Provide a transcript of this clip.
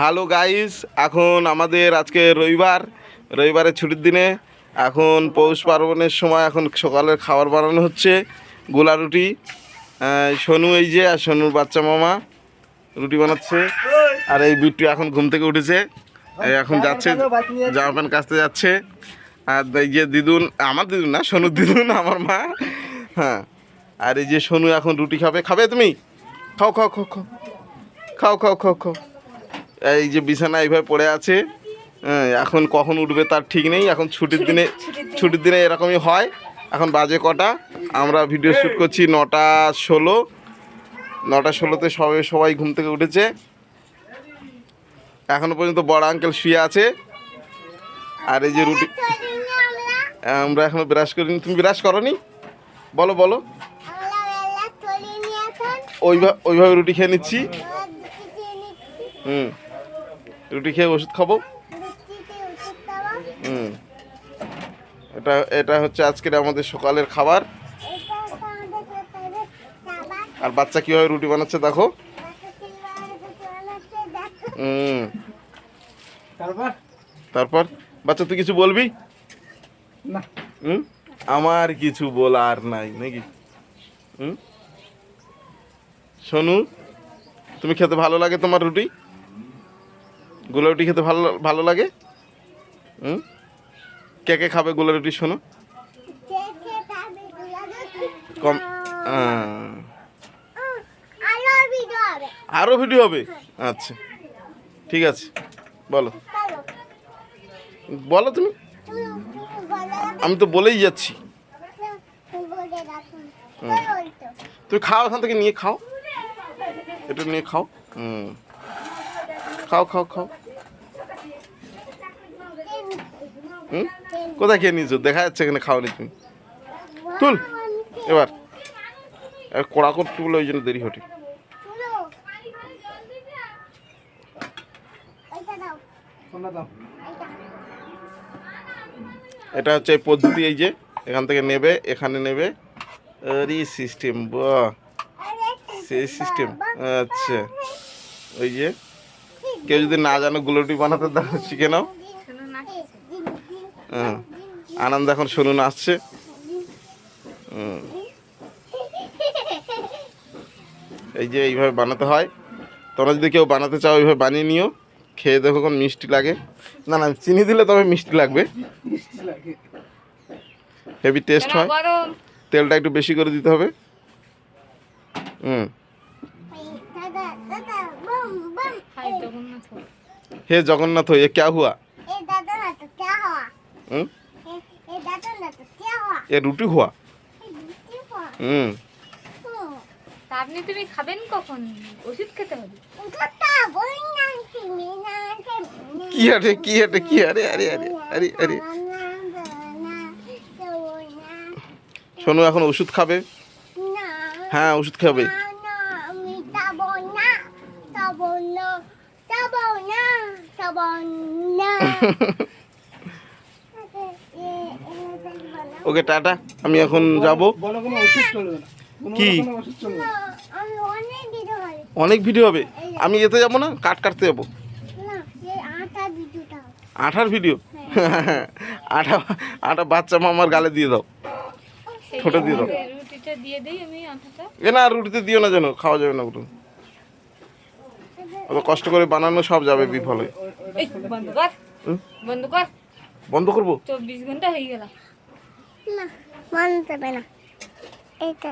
Hello guys এখন আমাদের আজকে রবিবার। রবিবারের ছুটির দিনে এখন পৌষ পার্বণের সময় এখন সকালের খাবার বানানো হচ্ছে, গোলা রুটি। সোনু এই যে আর সোনুর বাচ্চা মামা রুটি বানাচ্ছে। আর এই বিট্টু এখন ঘুম থেকে উঠেছে। এখন যাচ্ছে, জামা প্যান্ট কাচতে যাচ্ছে। আর এই যে দিদুন, আমার দিদুন না, সোনুর দিদুন, আমার মা। হ্যাঁ। আর এই যে সোনু এখন রুটি খাবে খাবে তুমি? খাও খাও খাও খাও। খাও খাও খাও খাও। এই যে বিছানা এইভাবে পড়ে আছে হ্যাঁ, এখন কখন উঠবে তার ঠিক নেই এখন ছুটির দিনে ছুটির দিনে। এরকমই হয়। এখন বাজে কটা আমরা ভিডিও শ্যুট করছি নটা ষোলো। নটা ষোলোতে সবাই সবাই ঘুম থেকে উঠেছে। এখনও পর্যন্ত বড় আঙ্কেল শুয়ে আছে। আর এই যে রুটি আমরা এখনও ব্রাশ করিনি। তুমি ব্রাশ করনি? বলো বলো। ওইভাবে ওইভাবে রুটি খেয়ে নিচ্ছি। হুম। রুটি খেয়ে ওষুধ খাব? হুম। এটা এটা হচ্ছে আজকের আমাদের সকালের খাবার। আর বাচ্চা কীভাবে রুটি বানাচ্ছে দেখো। হুম। তারপর? তারপর? বাচ্চা তুই কিছু বলবি? না। হুম? আমার কিছু বলার নাই নাকি? হুম? সোনু তুমি খেতে ভালো লাগে তোমার রুটি? গোলা রুটি খেতে ভালো ভালো লাগে? হুম? কে কে খাবে গোলা রুটি শোনো কম আরও ভিডিও হবে। আচ্ছা। ঠিক আছে। বলো। বলো তুমি। আমি তো বলেই যাচ্ছি। তুমি খাও এখান থেকে নিয়ে খাও। এটা নিয়ে খাও। হুম। খাও খাও খাও। হুম? কোথায় খেয়ে নিয়েছো? দেখা যাচ্ছে এখানে খাওনি তুমি। তুল, এবার। কড়া করতে বলে ওই জন্য দেরি হটে। এটা হচ্ছে পদ্ধতি, এই যে, এখান থেকে নেবে, এখানে নেবে। আরে সিস্টেম বাহ। সেই সিস্টেম আচ্ছা। ওই যে কেউ যদি না জানো গুলোটি বানাতে দাও শিখে নাও। হ্যাঁ। আনন্দ এখন শুনুন আসছে। হুম। এই যে এইভাবে বানাতে হয়। তোমরা যদি কেউ বানাতে চাও এইভাবে বানিয়ে নিও। খেয়ে দেখো কোন মিষ্টি লাগে। না না চিনি দিলে তবে মিষ্টি লাগবে। হেভি টেস্ট হয়। তেলটা একটু বেশি করে দিতে হবে। হুম হাই জগন্নাথ হে জগন্নাথ এ ক্যা হুয়া? এ রুটি হুয়া? হুম। আরে আরে আরে আরে আরে শোনো এখন ওষুধ খাবে? হ্যাঁ ওষুধ খাবে। ওকে টাটা আমি এখন যাব। বলো কোনো ওষুধ চলবে না। কোনো কি? কোনো ওষুধ চলবে না। অনেক ভিডিও হবে? আমি এতে যাব না? কাট কাটতে যাব? আঠার ভিডিও আঠা আঠা বাচ্চা মামার গালে দিয়ে দাও। ছোট দিয়ে দাও। রুটি- রুটিটা দিয়ে দিই আমি আটাটা। এ না রুটিতে দিও না যেন খাওয়া যাবে না ওগুলো। অত কষ্ট করে বানানো সব যাবে বিফলে। এই বন্ধ কর। বন্ধ কর। বন্ধ করব? চব্বিশ ঘণ্টা হয়ে গেল। না বন্ধ হবে না। এটা